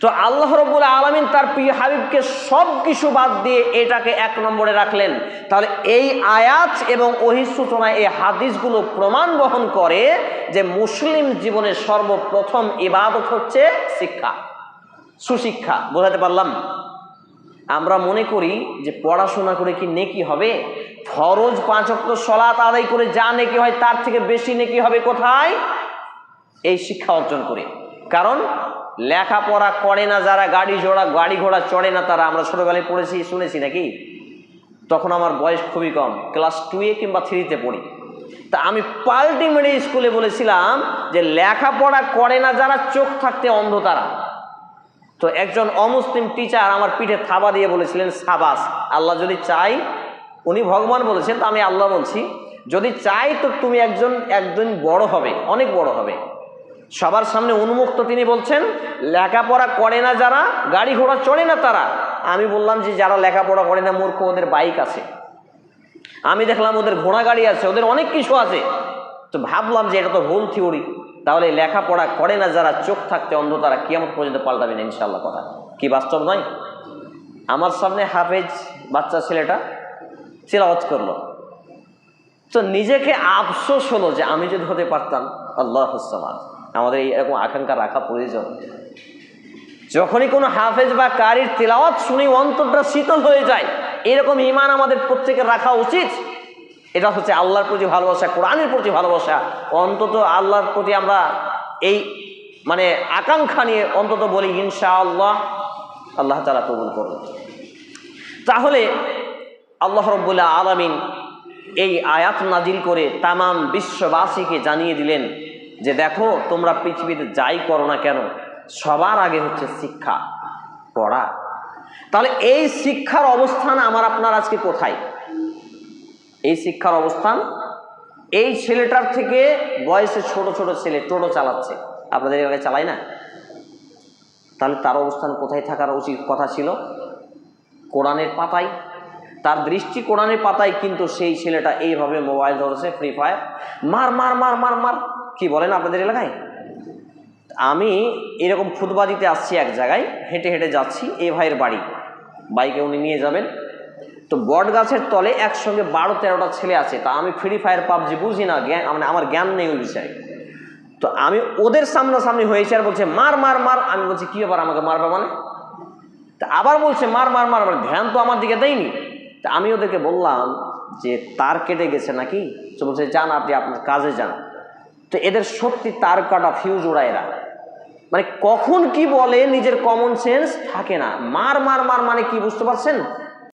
তো আল্লাহ রবুল আলমিন তার প্রিয় হাবিবকে সব কিছু বাদ দিয়ে এটাকে এক নম্বরে রাখলেন। তাহলে এই আয়াত এবং অহিসূচনায় এই হাদিসগুলো প্রমাণ বহন করে যে মুসলিম জীবনের সর্বপ্রথম ইবাদত হচ্ছে শিক্ষা। সুশিক্ষা, বোঝাতে পারলাম? আমরা মনে করি যে পড়াশোনা করে কি নেকি হবে? ফরজ পাঁচ অক্ট সলাত আদায় করে যা নেকি হয় তার থেকে বেশি নেকি হবে কোথায়? এই শিক্ষা অর্জন করে। কারণ লেখাপড়া করে না, যারা গাড়ি ঘোড়া গাড়ি ঘোড়া চড়ে না, তারা আমরা ছোটোবেলায় পড়েছি, শুনেছি নাকি? তখন আমার বয়স খুবই কম, ক্লাস টুয়ে কিংবা থ্রিতে পড়ি। তা আমি পাল্টি মেরে স্কুলে বলেছিলাম যে লেখাপড়া করে না, যারা চোখ থাকতে অন্ধ তারা। তো একজন অমুসলিম টিচার আমার পিঠে থাবা দিয়ে বলেছিলেন, সাবাস, আল্লাহ যদি চাই উনি ভগবান বলেছেন, তো আমি আল্লাহ বলছি, যদি চাই তো তুমি একজন, একদিন বড় হবে, অনেক বড় হবে। সবার সামনে উন্মুক্ত তিনি বলছেন, লেখাপড়া করে না যারা, গাড়ি ঘোড়া চড়ে না তারা। আমি বললাম যে, যারা লেখাপড়া করে না, মূর্খ, ওদের বাইক আছে। আমি দেখলাম ওদের ঘোড়া গাড়ি আছে, ওদের অনেক কিছু আছে। তো ভাবলাম যে, এটা তো ভুল থিওরি। তাহলে লেখাপড়া করে না যারা, চোখ থাকতে অন্ধ তারা কেমন পর্যন্ত পাল্টাবে না ইনশাল্লাহ কথা। কি বাস্তব নয়? আমার সামনে হাফেজ বাচ্চা ছেলেটা চিলাওয়াত করল। তো নিজেকে আফসোস হলো যে, আমি যদি হতে পারতাম, আল্লাহ হুসামান আমাদের এই এরকম আকাঙ্ক্ষা রাখা প্রয়োজন। যখনই কোনো হাফেজ বা কারির তেলাওয়াত শুনি অন্তরটা শীতল হয়ে যায়, এরকম ইমান আমাদের প্রত্যেকের রাখা উচিত। এটা হচ্ছে আল্লাহর প্রতি ভালোবাসা, কোরআনের প্রতি ভালোবাসা। অন্তত আল্লাহর প্রতি আমরা এই মানে আকাঙ্ক্ষা নিয়ে অন্তত বলি ইনশা আল্লাহ আল্লাহ তালা কবুল করুন। তাহলে আল্লাহ রব্বুল্লাহ আলমিন এই আয়াত নাজিল করে তামাম বিশ্ববাসীকে জানিয়ে দিলেন যে দেখো, তোমরা পৃথিবীতে যাই করো না কেন, সবার আগে হচ্ছে শিক্ষা পড়া। তাহলে এই শিক্ষার অবস্থান আমার আপনার আজকে কোথায়? এই শিক্ষার অবস্থান, এই ছেলেটার থেকে বয়সে ছোট ছোট ছেলে টোটো চালাচ্ছে। আপনাদের এলাকায় চালায় না? তাহলে তার অবস্থান কোথায় থাকার উচিত কথা ছিল? কোরআনের পাতায়। তার দৃষ্টি কোরআনের পাতায়, কিন্তু সেই ছেলেটা এইভাবে মোবাইল ধরেছে ফ্রি ফায়ার মার মার মার মার মার। কি বলেন আপনাদের এলাকায়? আমি এরকম খুদবা দিতে আসছি এক জায়গায়, হেঁটে হেঁটে যাচ্ছি, এ ভাইয়ের বাড়ি। বাইকে উনি নিয়ে যাবেন। তো বট গাছের তলে একসঙ্গে বারো তেরোটা ছেলে আছে, তা আমি ফ্রি ফায়ার পাবজি বুঝি না, জ্ঞান মানে আমার জ্ঞান নেই ওই বিষয়ে। তো আমি ওদের সামনাসামনি হয়েছে আর বলছে, মার মার মার। আমি বলছি, কী ব্যাপার, আমাকে মারবে মানে? তা আবার বলছে, মার মার মার। মার ধ্যান তো আমার দিকে দেয়নি। তা আমি ওদেরকে বললাম যে, তার কেটে গেছে নাকি? তো বলছে, যান আপনি আপনার কাজে যান। তো এদের সত্যি তার কাটা ফিউজ ওড়া এরা। মানে কখন কি বলে, নিজের কমন সেন্স থাকে না। মার মার মার মানে কি, বুঝতে পারছেন?